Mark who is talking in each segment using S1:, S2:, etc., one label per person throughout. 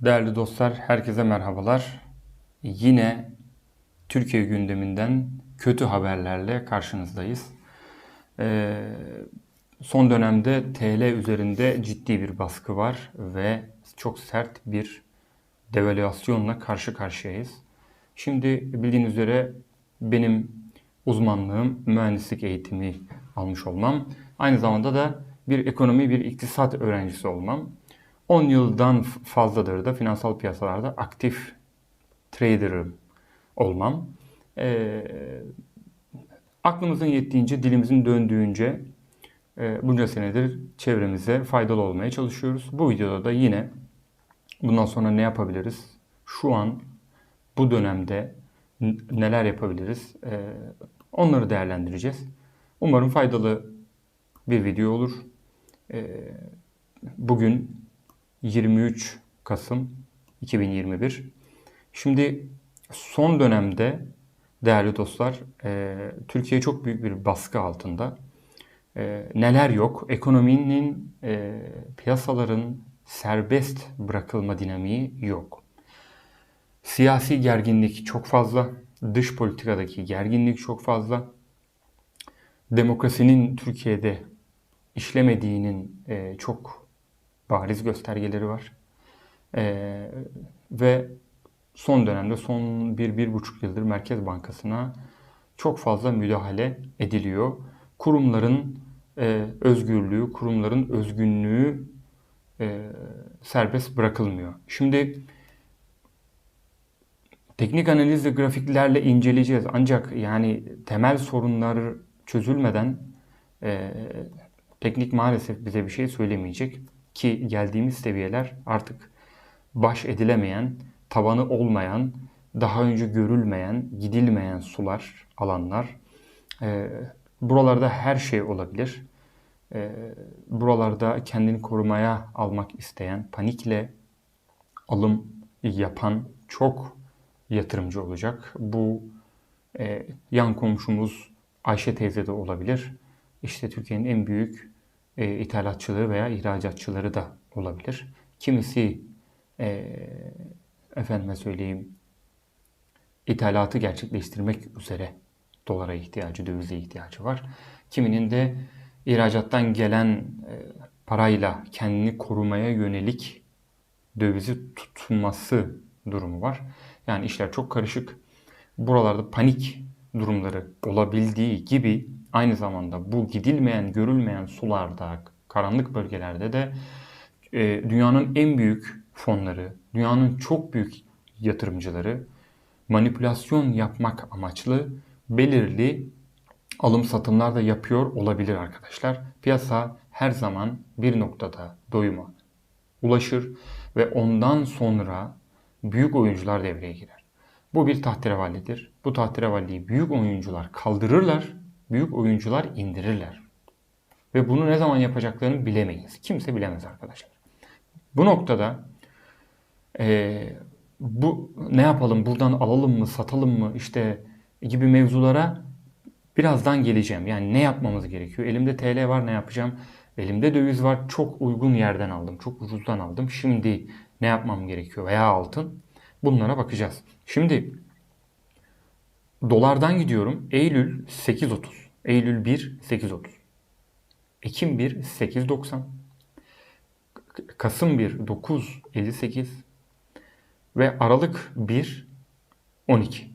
S1: Değerli dostlar, herkese merhabalar. Yine Türkiye gündeminden kötü haberlerle karşınızdayız. Ee, son dönemde TL üzerinde ciddi bir baskı var ve çok sert bir devalüasyonla karşı karşıyayız. Şimdi bildiğiniz üzere benim uzmanlığım mühendislik eğitimi almış olmam. Aynı zamanda da bir ekonomi, bir iktisat öğrencisi olmam. 10 yıldan fazladır da finansal piyasalarda aktif trader'ım olmam. Ee, aklımızın yettiğince, dilimizin döndüğünce e, bunca senedir çevremize faydalı olmaya çalışıyoruz. Bu videoda da yine bundan sonra ne yapabiliriz? Şu an bu dönemde neler yapabiliriz? Ee, onları değerlendireceğiz. Umarım faydalı bir video olur. Ee, bugün 23 Kasım 2021. Şimdi son dönemde değerli dostlar e, Türkiye çok büyük bir baskı altında. E, neler yok? Ekonominin, e, piyasaların serbest bırakılma dinamiği yok. Siyasi gerginlik çok fazla. Dış politikadaki gerginlik çok fazla. Demokrasinin Türkiye'de işlemediğinin e, çok bariz göstergeleri var. E, ve son dönemde son bir, bir buçuk yıldır Merkez Bankası'na çok fazla müdahale ediliyor. Kurumların e, özgürlüğü, kurumların özgünlüğü e, serbest bırakılmıyor. Şimdi teknik analiz ve grafiklerle inceleyeceğiz. Ancak yani temel sorunlar çözülmeden e, teknik maalesef bize bir şey söylemeyecek ki geldiğimiz seviyeler artık baş edilemeyen, tabanı olmayan, daha önce görülmeyen, gidilmeyen sular, alanlar. E, buralarda her şey olabilir. E, buralarda kendini korumaya almak isteyen, panikle alım yapan çok yatırımcı olacak. Bu e, yan komşumuz Ayşe teyze de olabilir. İşte Türkiye'nin en büyük e, ithalatçıları veya ihracatçıları da olabilir. Kimisi e, efendime söyleyeyim ithalatı gerçekleştirmek üzere dolara ihtiyacı, dövize ihtiyacı var. Kiminin de ihracattan gelen e, parayla kendini korumaya yönelik dövizi tutması durumu var. Yani işler çok karışık. Buralarda panik durumları olabildiği gibi aynı zamanda bu gidilmeyen, görülmeyen sularda, karanlık bölgelerde de e, dünyanın en büyük fonları, dünyanın çok büyük yatırımcıları manipülasyon yapmak amaçlı belirli alım satımlar da yapıyor olabilir arkadaşlar. Piyasa her zaman bir noktada doyuma ulaşır ve ondan sonra büyük oyuncular devreye girer. Bu bir tahterevallidir. Bu tahterevalliyi büyük oyuncular kaldırırlar, büyük oyuncular indirirler. Ve bunu ne zaman yapacaklarını bilemeyiz. Kimse bilemez arkadaşlar. Bu noktada eee, bu ne yapalım, buradan alalım mı, satalım mı işte gibi mevzulara birazdan geleceğim. Yani ne yapmamız gerekiyor? Elimde TL var ne yapacağım? Elimde döviz var çok uygun yerden aldım, çok ucuzdan aldım. Şimdi ne yapmam gerekiyor veya altın? Bunlara bakacağız. Şimdi dolardan gidiyorum. Eylül 8.30. Eylül 1 8.30. Ekim 1 8.90. Kasım 1 9.58 ve Aralık 1 12.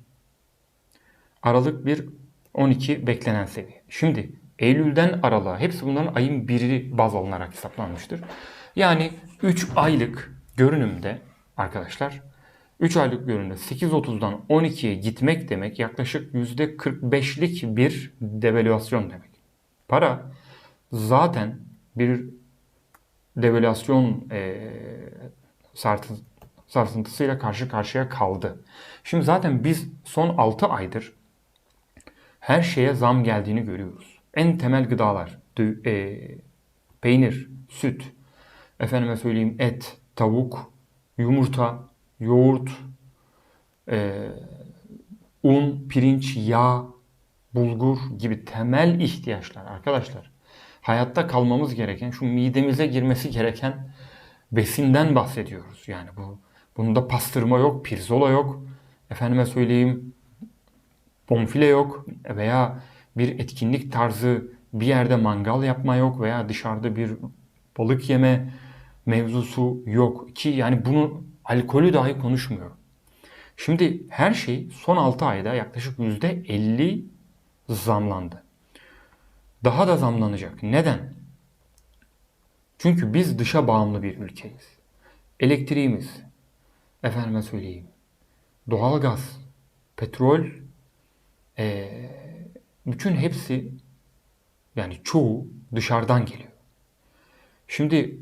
S1: Aralık 1 12 beklenen seviye. Şimdi Eylül'den Aralık'a hepsi bunların ayın biri baz alınarak hesaplanmıştır. Yani 3 aylık görünümde arkadaşlar 3 aylık görünümde 8.30'dan 12'ye gitmek demek yaklaşık %45'lik bir devalüasyon demek. Para zaten bir devalüasyon sartı, sarsıntısıyla karşı karşıya kaldı. Şimdi zaten biz son 6 aydır her şeye zam geldiğini görüyoruz. En temel gıdalar, dü- e, peynir, süt, efendime söyleyeyim et, tavuk, yumurta, yoğurt, e, un, pirinç, yağ, bulgur gibi temel ihtiyaçlar arkadaşlar. Hayatta kalmamız gereken, şu midemize girmesi gereken besinden bahsediyoruz. Yani bu Bunda pastırma yok, pirzola yok. Efendime söyleyeyim bonfile yok veya bir etkinlik tarzı bir yerde mangal yapma yok veya dışarıda bir balık yeme mevzusu yok ki yani bunu alkolü dahi konuşmuyorum. Şimdi her şey son 6 ayda yaklaşık %50 zamlandı. Daha da zamlanacak. Neden? Çünkü biz dışa bağımlı bir ülkeyiz. Elektriğimiz, efendime söyleyeyim, doğalgaz, petrol, eee, bütün hepsi yani çoğu dışarıdan geliyor. Şimdi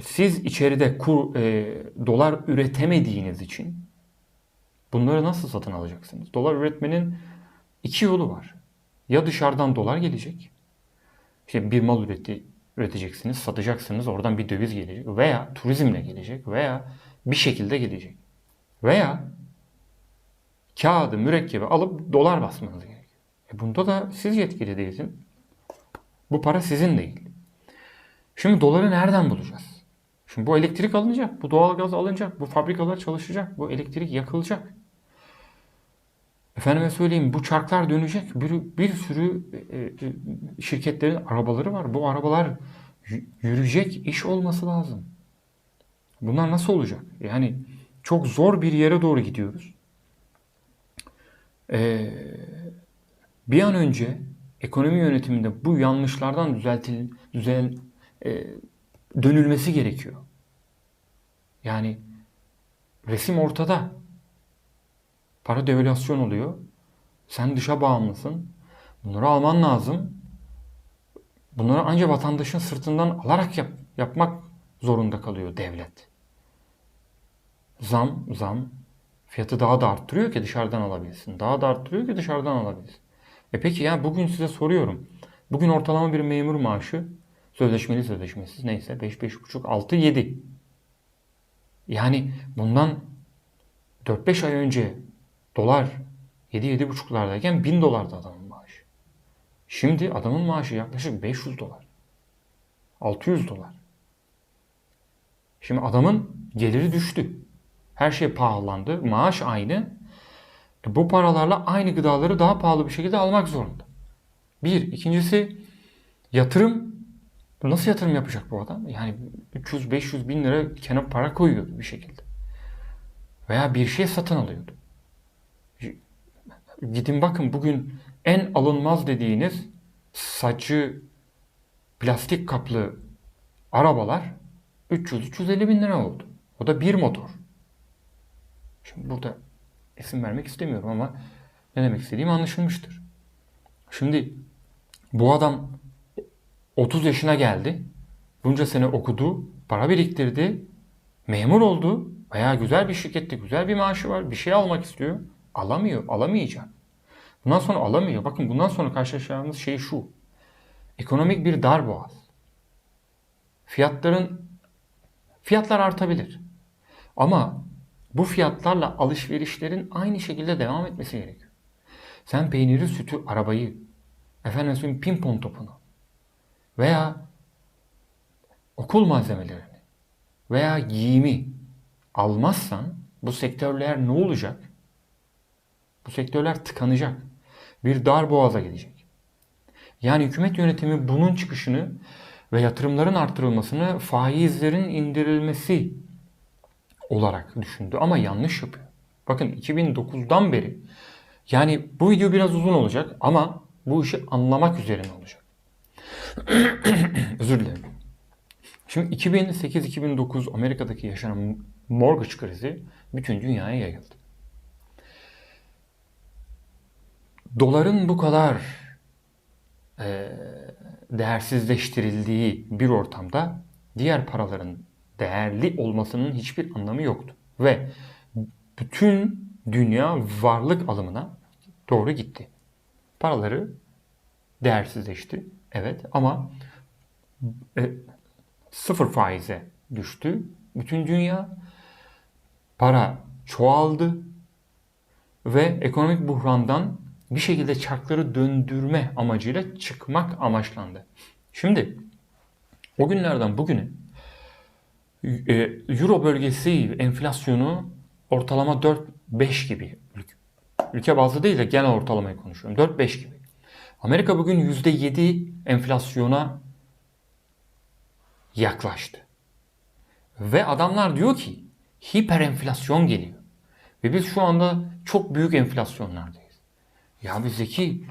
S1: siz içeride kur, e, dolar üretemediğiniz için bunları nasıl satın alacaksınız? Dolar üretmenin iki yolu var. Ya dışarıdan dolar gelecek. İşte bir mal üreti, üreteceksiniz, satacaksınız, oradan bir döviz gelecek. Veya turizmle gelecek veya bir şekilde gelecek. Veya kağıdı, mürekkebi alıp dolar basmanız gerekiyor. E bunda da siz yetkili değilsiniz. Bu para sizin değil. Şimdi doları nereden bulacağız? Şimdi bu elektrik alınacak, bu doğalgaz alınacak, bu fabrikalar çalışacak, bu elektrik yakılacak. Efendime söyleyeyim bu çarklar dönecek. Bir, bir sürü e, e, şirketlerin arabaları var. Bu arabalar yürüyecek iş olması lazım. Bunlar nasıl olacak? Yani çok zor bir yere doğru gidiyoruz. Ee, bir an önce ekonomi yönetiminde bu yanlışlardan düzeltil, düzel, e, dönülmesi gerekiyor. Yani resim ortada. Para devalüasyon oluyor. Sen dışa bağımlısın. Bunları alman lazım. Bunları ancak vatandaşın sırtından alarak yap, yapmak zorunda kalıyor devlet. Zam, zam. Fiyatı daha da arttırıyor ki dışarıdan alabilsin. Daha da arttırıyor ki dışarıdan alabilsin. E peki ya bugün size soruyorum. Bugün ortalama bir memur maaşı sözleşmeli sözleşmesiz neyse 5 5,5 6 7. Yani bundan 4-5 ay önce dolar 7-7,5'lardayken 1000 dolardı adamın maaşı. Şimdi adamın maaşı yaklaşık 500 dolar. 600 dolar. Şimdi adamın geliri düştü. Her şey pahalandı. Maaş aynı. E bu paralarla aynı gıdaları daha pahalı bir şekilde almak zorunda. Bir. ikincisi yatırım. Nasıl yatırım yapacak bu adam? Yani 300-500 bin lira kenar para koyuyordu bir şekilde. Veya bir şey satın alıyordu. Gidin bakın bugün en alınmaz dediğiniz saçı plastik kaplı arabalar 300-350 bin lira oldu. O da bir motor. Şimdi burada isim vermek istemiyorum ama ne demek istediğim anlaşılmıştır. Şimdi bu adam 30 yaşına geldi. Bunca sene okudu, para biriktirdi, memur oldu veya güzel bir şirkette güzel bir maaşı var, bir şey almak istiyor. Alamıyor, alamayacak. Bundan sonra alamıyor. Bakın bundan sonra karşılaşacağımız şey şu. Ekonomik bir darboğaz. Fiyatların fiyatlar artabilir. Ama bu fiyatlarla alışverişlerin aynı şekilde devam etmesi gerekiyor. Sen peyniri, sütü, arabayı, efendim pimpon topunu veya okul malzemelerini veya giyimi almazsan bu sektörler ne olacak? Bu sektörler tıkanacak. Bir dar boğaza gidecek. Yani hükümet yönetimi bunun çıkışını ve yatırımların artırılmasını faizlerin indirilmesi olarak düşündü ama yanlış yapıyor. Bakın 2009'dan beri yani bu video biraz uzun olacak ama bu işi anlamak üzerine olacak. Özür dilerim. Şimdi 2008-2009 Amerika'daki yaşanan mortgage krizi bütün dünyaya yayıldı. Doların bu kadar e, değersizleştirildiği bir ortamda diğer paraların değerli olmasının hiçbir anlamı yoktu. Ve bütün dünya varlık alımına doğru gitti. Paraları değersizleşti. Evet ama e, sıfır faize düştü. Bütün dünya para çoğaldı ve ekonomik buhrandan bir şekilde çarkları döndürme amacıyla çıkmak amaçlandı. Şimdi o günlerden bugüne E, Euro bölgesi enflasyonu ortalama 4-5 gibi. Ülke bazlı değil de genel ortalamayı konuşuyorum. 4-5 gibi. Amerika bugün %7 enflasyona yaklaştı. Ve adamlar diyor ki hiper enflasyon geliyor. Ve biz şu anda çok büyük enflasyonlardayız. Ya bizdeki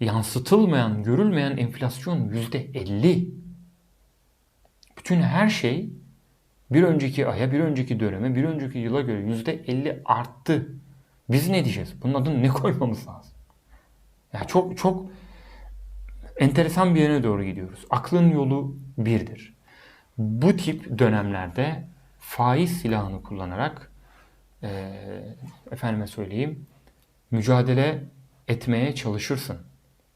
S1: yansıtılmayan, görülmeyen enflasyon %50. Bütün her şey bir önceki aya, bir önceki döneme, bir önceki yıla göre %50 arttı. Biz ne diyeceğiz? Bunun adını ne koymamız lazım? Ya çok çok enteresan bir yere doğru gidiyoruz. Aklın yolu birdir. Bu tip dönemlerde faiz silahını kullanarak e, efendime söyleyeyim mücadele etmeye çalışırsın.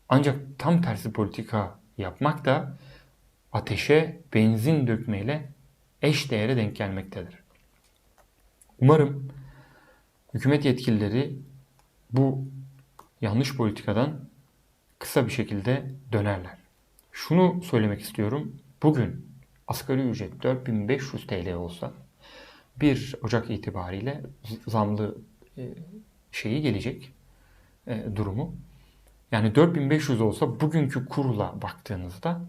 S1: Ancak tam tersi politika yapmak da ateşe benzin dökmeyle eş değere denk gelmektedir. Umarım hükümet yetkilileri bu yanlış politikadan kısa bir şekilde dönerler. Şunu söylemek istiyorum. Bugün asgari ücret 4500 TL olsa 1 Ocak itibariyle zamlı e, şeyi gelecek e, durumu. Yani 4500 olsa bugünkü kurla baktığınızda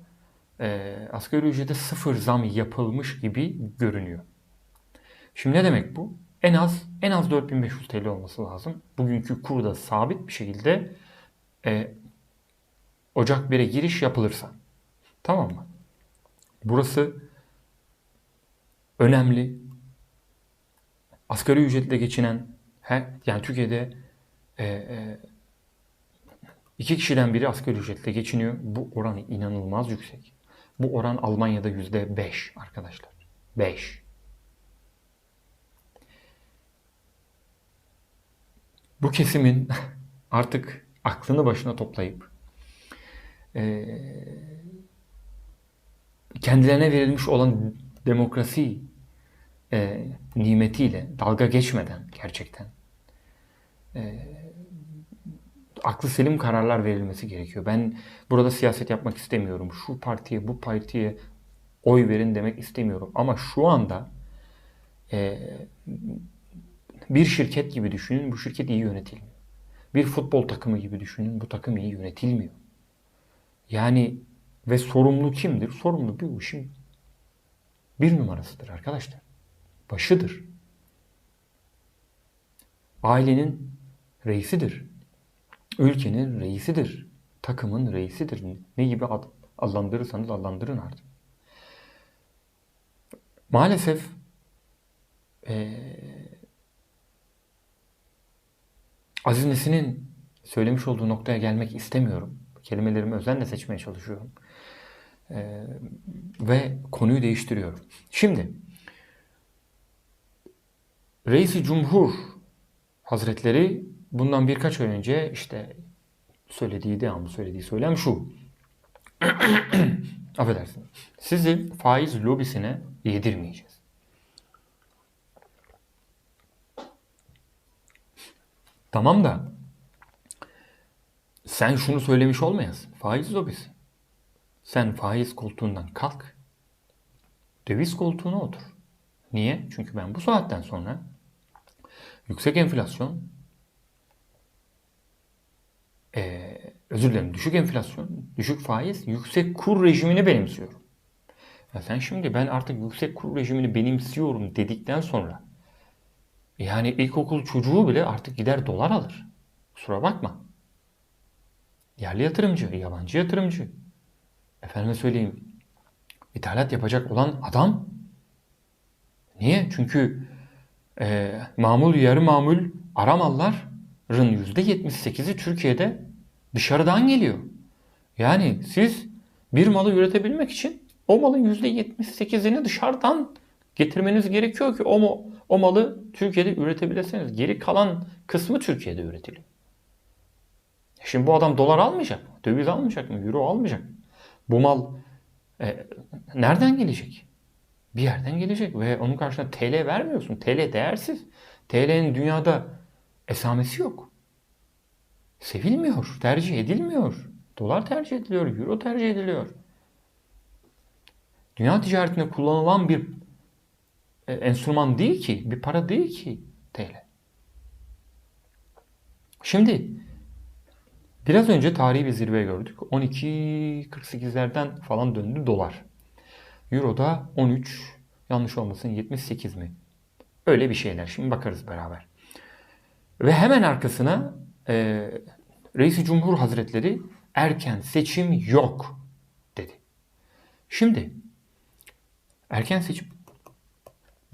S1: e, asgari ücrete sıfır zam yapılmış gibi görünüyor. Şimdi ne demek bu? En az en az 4500 TL olması lazım. Bugünkü kurda sabit bir şekilde e, Ocak 1'e giriş yapılırsa. Tamam mı? Burası önemli. Asgari ücretle geçinen her, yani Türkiye'de e, e, iki kişiden biri asgari ücretle geçiniyor. Bu oran inanılmaz yüksek. Bu oran Almanya'da yüzde beş arkadaşlar. Beş. Bu kesimin artık aklını başına toplayıp e, kendilerine verilmiş olan demokrasi e, nimetiyle dalga geçmeden gerçekten e, aklı selim kararlar verilmesi gerekiyor. Ben burada siyaset yapmak istemiyorum. Şu partiye, bu partiye oy verin demek istemiyorum. Ama şu anda e, bir şirket gibi düşünün. Bu şirket iyi yönetilmiyor. Bir futbol takımı gibi düşünün. Bu takım iyi yönetilmiyor. Yani ve sorumlu kimdir? Sorumlu bir işin bir numarasıdır arkadaşlar. Başıdır. Ailenin reisidir. Ülkenin reisidir. Takımın reisidir. Ne gibi ad, adlandırırsanız adlandırın artık. Maalesef ee, Aziz Nesin'in söylemiş olduğu noktaya gelmek istemiyorum. Kelimelerimi özenle seçmeye çalışıyorum. Ee, ve konuyu değiştiriyorum. Şimdi Reisi Cumhur Hazretleri bundan birkaç ay önce işte söylediği devamlı söylediği söylem şu. Affedersin. Sizi faiz lobisine yedirmeyeceğiz. Tamam da sen şunu söylemiş olmayasın. Faiz lobisi. Sen faiz koltuğundan kalk. Döviz koltuğuna otur. Niye? Çünkü ben bu saatten sonra yüksek enflasyon, ee, özür dilerim düşük enflasyon, düşük faiz, yüksek kur rejimini benimsiyorum. Ya sen şimdi ben artık yüksek kur rejimini benimsiyorum dedikten sonra yani ilkokul çocuğu bile artık gider dolar alır. Kusura bakma. Yerli yatırımcı, yabancı yatırımcı. Efendime söyleyeyim. ithalat yapacak olan adam. Niye? Çünkü e, mamul yarı mamul aramalların %78'i Türkiye'de dışarıdan geliyor. Yani siz bir malı üretebilmek için o malın %78'ini dışarıdan getirmeniz gerekiyor ki o, o malı Türkiye'de üretebilirsiniz. Geri kalan kısmı Türkiye'de üretiliyor. Şimdi bu adam dolar almayacak mı? Döviz almayacak mı? Euro almayacak mı? Bu mal e, nereden gelecek? Bir yerden gelecek ve onun karşına TL vermiyorsun. TL değersiz. TL'nin dünyada esamesi yok. Sevilmiyor, tercih edilmiyor. Dolar tercih ediliyor, euro tercih ediliyor. Dünya ticaretinde kullanılan bir e, enstrüman değil ki, bir para değil ki TL. Şimdi biraz önce tarihi bir zirve gördük. 12.48'lerden falan döndü dolar. Euro'da 13, yanlış olmasın 78 mi? Öyle bir şeyler. Şimdi bakarız beraber. Ve hemen arkasına e, Reis-i Cumhur Hazretleri erken seçim yok dedi. Şimdi erken seçim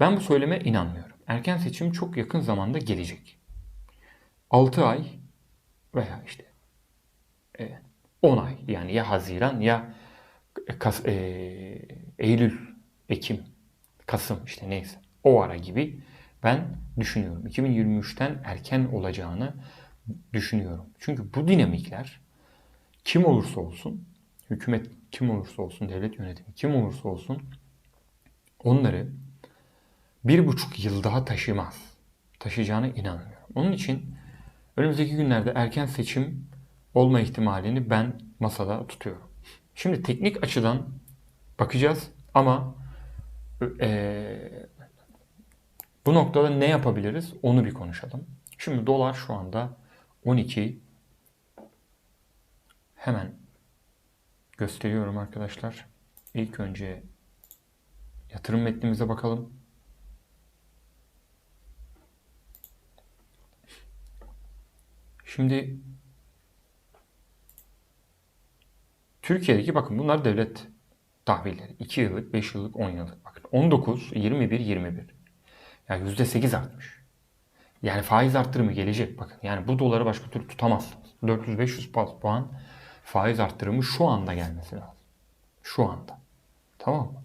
S1: ben bu söyleme inanmıyorum. Erken seçim çok yakın zamanda gelecek. 6 ay veya işte e, 10 ay yani ya Haziran ya Kas, e, Eylül, Ekim, Kasım işte neyse o ara gibi ben düşünüyorum. 2023'ten erken olacağını düşünüyorum. Çünkü bu dinamikler kim olursa olsun, hükümet kim olursa olsun, devlet yönetimi kim olursa olsun onları bir buçuk yıl daha taşımaz. Taşıyacağına inanmıyorum. Onun için önümüzdeki günlerde erken seçim olma ihtimalini ben masada tutuyorum. Şimdi teknik açıdan bakacağız ama e, bu noktada ne yapabiliriz onu bir konuşalım. Şimdi dolar şu anda 12 hemen gösteriyorum arkadaşlar. İlk önce yatırım metnimize bakalım. Şimdi Türkiye'deki bakın bunlar devlet tahvilleri. 2 yıllık, 5 yıllık, 10 yıllık. Bakın 19, 21, 21. Yani %8 artmış. Yani faiz arttırımı gelecek bakın. Yani bu doları başka türlü tutamazsınız. 400-500 puan faiz arttırımı şu anda gelmesi lazım. Şu anda. Tamam mı?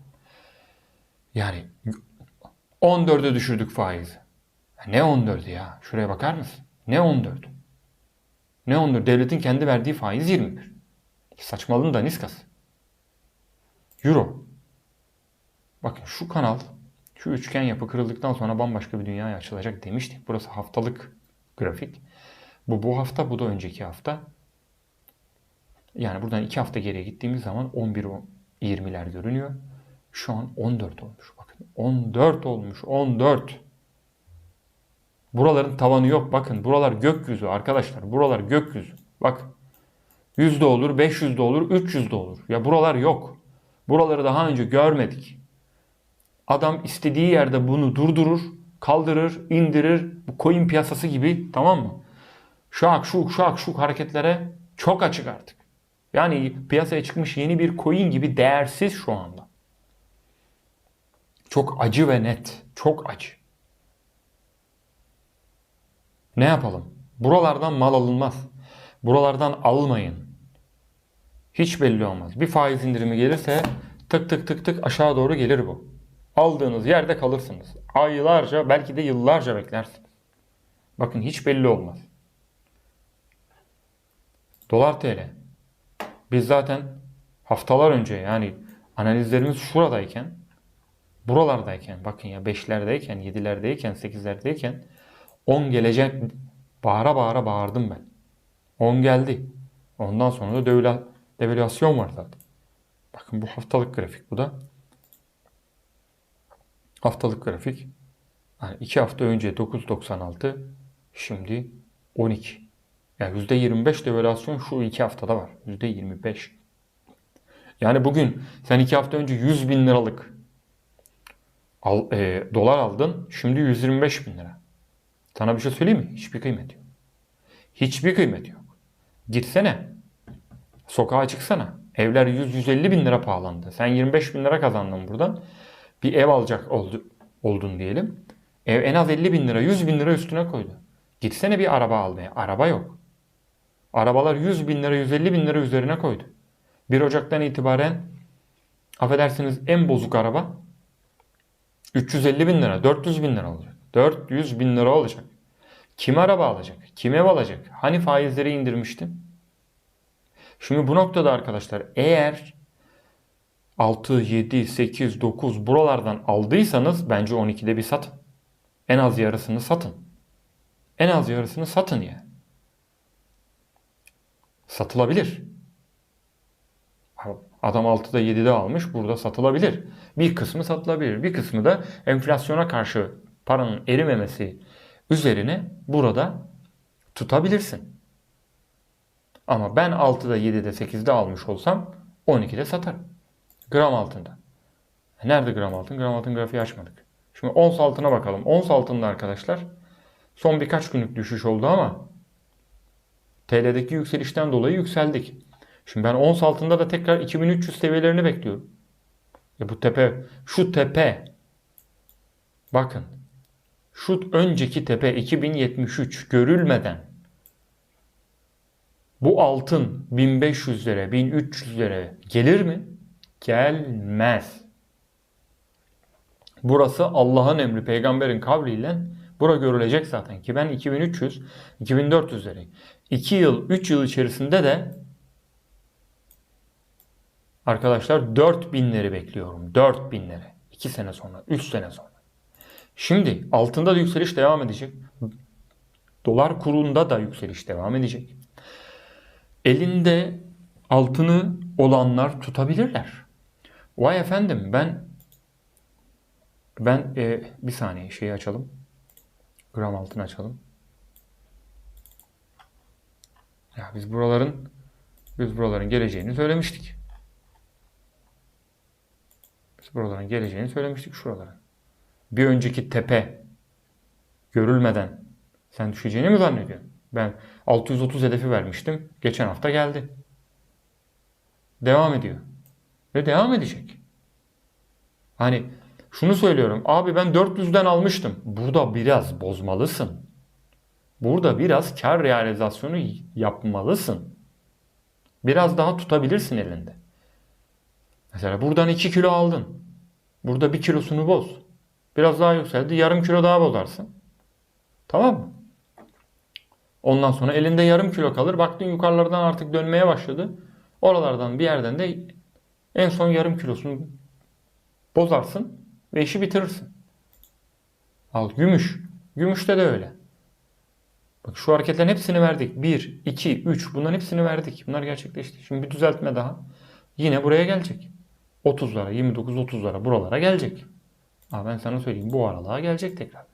S1: Yani 14'e düşürdük faizi. Ne 14'ü ya? Şuraya bakar mısın? Ne 14'ü? Ne 14? Devletin kendi verdiği faiz 21. Saçmalığın da niskası. Euro. Bakın şu kanal şu üçgen yapı kırıldıktan sonra bambaşka bir dünyaya açılacak demiştik. Burası haftalık grafik. Bu bu hafta, bu da önceki hafta. Yani buradan iki hafta geriye gittiğimiz zaman 11 20'ler görünüyor. Şu an 14 olmuş. Bakın 14 olmuş. 14. Buraların tavanı yok. Bakın buralar gökyüzü arkadaşlar. Buralar gökyüzü. Bak. 100 de olur, 500 de olur, 300 de olur. Ya buralar yok. Buraları daha önce görmedik. Adam istediği yerde bunu durdurur, kaldırır, indirir. Bu coin piyasası gibi tamam mı? Şak şuk şak şuk hareketlere çok açık artık. Yani piyasaya çıkmış yeni bir coin gibi değersiz şu anda. Çok acı ve net. Çok acı. Ne yapalım? Buralardan mal alınmaz. Buralardan almayın. Hiç belli olmaz. Bir faiz indirimi gelirse tık tık tık tık aşağı doğru gelir bu. Aldığınız yerde kalırsınız. Aylarca belki de yıllarca beklersiniz. Bakın hiç belli olmaz. Dolar TL. Biz zaten haftalar önce yani analizlerimiz şuradayken buralardayken bakın ya 5'lerdeyken 7'lerdeyken 8'lerdeyken 10 gelecek bağıra bağıra bağırdım ben. 10 geldi. Ondan sonra da devalüasyon var zaten. Bakın bu haftalık grafik bu da. Haftalık grafik. Yani 2 hafta önce 9.96 şimdi 12. Yani %25 devalüasyon şu 2 haftada var. %25. Yani bugün sen 2 hafta önce 100 bin liralık al, e, dolar aldın. Şimdi 125 bin lira. Sana bir şey söyleyeyim mi? Hiçbir kıymet yok. Hiçbir kıymet yok. Gitsene. Sokağa çıksana. Evler 100-150 bin lira pahalandı. Sen 25 bin lira kazandın buradan bir ev alacak oldu, oldun diyelim. Ev en az 50 bin lira, 100 bin lira üstüne koydu. Gitsene bir araba almaya. Araba yok. Arabalar 100 bin lira, 150 bin lira üzerine koydu. 1 Ocak'tan itibaren affedersiniz en bozuk araba 350 bin lira, 400 bin lira olacak. 400 bin lira olacak. Kim araba alacak? Kim ev alacak? Hani faizleri indirmiştin? Şimdi bu noktada arkadaşlar eğer 6, 7, 8, 9 buralardan aldıysanız bence 12'de bir satın. En az yarısını satın. En az yarısını satın yani. Satılabilir. Adam 6'da 7'de almış burada satılabilir. Bir kısmı satılabilir. Bir kısmı da enflasyona karşı paranın erimemesi üzerine burada tutabilirsin. Ama ben 6'da 7'de 8'de almış olsam 12'de satarım. Gram altında. Nerede gram altın? Gram altın grafiği açmadık. Şimdi ons altına bakalım. Ons altında arkadaşlar son birkaç günlük düşüş oldu ama TL'deki yükselişten dolayı yükseldik. Şimdi ben ons altında da tekrar 2300 seviyelerini bekliyorum. Ya bu tepe, şu tepe bakın şu önceki tepe 2073 görülmeden bu altın 1500'lere, 1300'lere gelir mi? Gelmez. Burası Allah'ın emri, peygamberin kavliyle bura görülecek zaten ki ben 2300, 2400'lere 2 yıl, 3 yıl içerisinde de arkadaşlar 4000'leri bekliyorum. 4000'leri. 2 sene sonra, 3 sene sonra. Şimdi altında da yükseliş devam edecek. Dolar kurunda da yükseliş devam edecek. Elinde altını olanlar tutabilirler. Vay efendim ben ben e, bir saniye şeyi açalım. Gram altını açalım. Ya biz buraların biz buraların geleceğini söylemiştik. Biz buraların geleceğini söylemiştik şuralara. Bir önceki tepe görülmeden sen düşeceğini mi zannediyorsun? Ben 630 hedefi vermiştim. Geçen hafta geldi. Devam ediyor. Ve devam edecek. Hani şunu söylüyorum. Abi ben 400'den almıştım. Burada biraz bozmalısın. Burada biraz kar realizasyonu yapmalısın. Biraz daha tutabilirsin elinde. Mesela buradan 2 kilo aldın. Burada 1 kilosunu boz. Biraz daha yükseldi. Yarım kilo daha bozarsın. Tamam mı? Ondan sonra elinde yarım kilo kalır. Baktın yukarılardan artık dönmeye başladı. Oralardan bir yerden de en son yarım kilosunu bozarsın ve işi bitirirsin. Al gümüş. Gümüşte de öyle. Bak şu hareketlerin hepsini verdik. 1, 2, 3 bunların hepsini verdik. Bunlar gerçekleşti. Şimdi bir düzeltme daha. Yine buraya gelecek. 30'lara, 29-30'lara buralara gelecek. Ama ben sana söyleyeyim bu aralığa gelecek tekrar.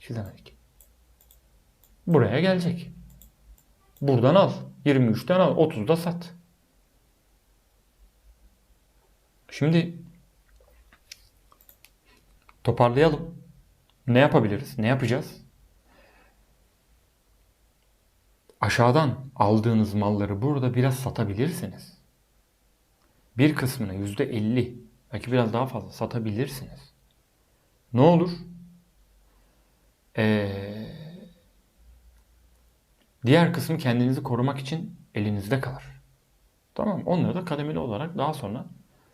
S1: Çizemedik. Buraya gelecek. Buradan al. 23'ten al. 30'da sat. Şimdi toparlayalım. Ne yapabiliriz? Ne yapacağız? Aşağıdan aldığınız malları burada biraz satabilirsiniz. Bir kısmını %50 belki biraz daha fazla satabilirsiniz. Ne olur? Ee, diğer kısmı kendinizi korumak için elinizde kalır. Tamam Onları da kademeli olarak daha sonra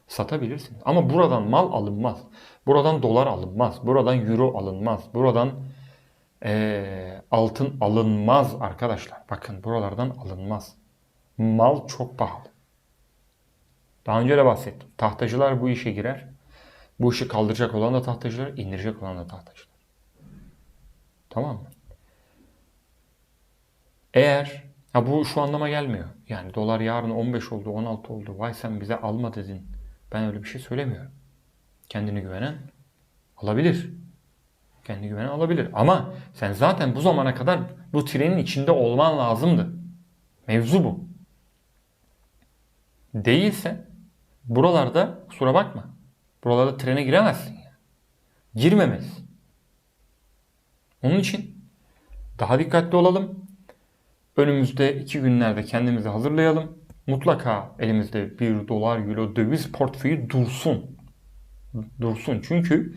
S1: satabilirsiniz. Ama buradan mal alınmaz. Buradan dolar alınmaz. Buradan euro alınmaz. Buradan ee, altın alınmaz arkadaşlar. Bakın buralardan alınmaz. Mal çok pahalı. Daha önce de bahsettim. Tahtacılar bu işe girer. Bu işi kaldıracak olan da tahtacılar, indirecek olan da tahtacılar. Tamam mı? Eğer ya bu şu anlama gelmiyor. Yani dolar yarın 15 oldu, 16 oldu. Vay sen bize alma dedin. Ben öyle bir şey söylemiyorum. Kendini güvenen alabilir. Kendini güvenen alabilir. Ama sen zaten bu zamana kadar bu trenin içinde olman lazımdı. Mevzu bu. Değilse buralarda kusura bakma. Buralarda trene giremezsin. Yani. Girmemelisin. Onun için daha dikkatli olalım. Önümüzde iki günlerde kendimizi hazırlayalım. Mutlaka elimizde bir dolar, euro, döviz portföyü dursun. Dursun. Çünkü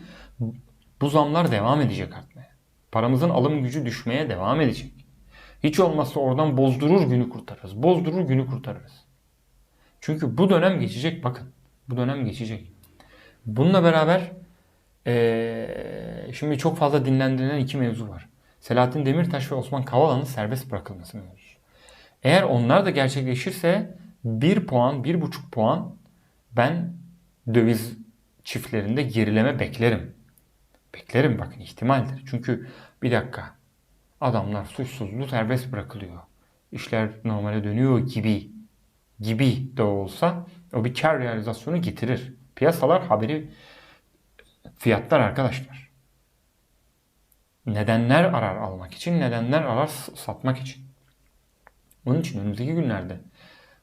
S1: bu zamlar devam edecek artmaya. Paramızın alım gücü düşmeye devam edecek. Hiç olmazsa oradan bozdurur günü kurtarırız. Bozdurur günü kurtarırız. Çünkü bu dönem geçecek bakın. Bu dönem geçecek. Bununla beraber ee, şimdi çok fazla dinlendirilen iki mevzu var. Selahattin Demirtaş ve Osman Kavala'nın serbest bırakılması mevzusu. Eğer onlar da gerçekleşirse 1 puan, 1,5 puan ben döviz çiftlerinde gerileme beklerim. Beklerim bakın ihtimaldir. Çünkü bir dakika adamlar suçsuzluğu serbest bırakılıyor. işler normale dönüyor gibi gibi de olsa o bir kar realizasyonu getirir. Piyasalar haberi fiyatlar arkadaşlar. Nedenler arar almak için, nedenler arar satmak için. Onun için önümüzdeki günlerde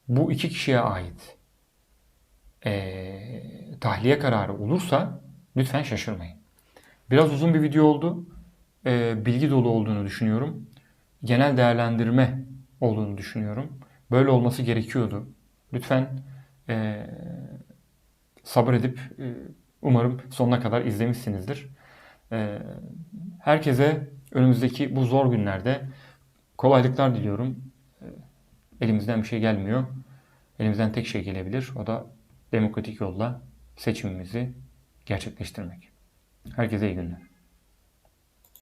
S1: bu iki kişiye ait eee, tahliye kararı olursa lütfen şaşırmayın. Biraz uzun bir video oldu. Eee, bilgi dolu olduğunu düşünüyorum. Genel değerlendirme olduğunu düşünüyorum. Böyle olması gerekiyordu. Lütfen eee sabır edip e, umarım sonuna kadar izlemişsinizdir. Eee, herkese önümüzdeki bu zor günlerde kolaylıklar diliyorum. Eee, elimizden bir şey gelmiyor. Elimizden tek şey gelebilir. O da demokratik yolla seçimimizi gerçekleştirmek. Herkese iyi günler.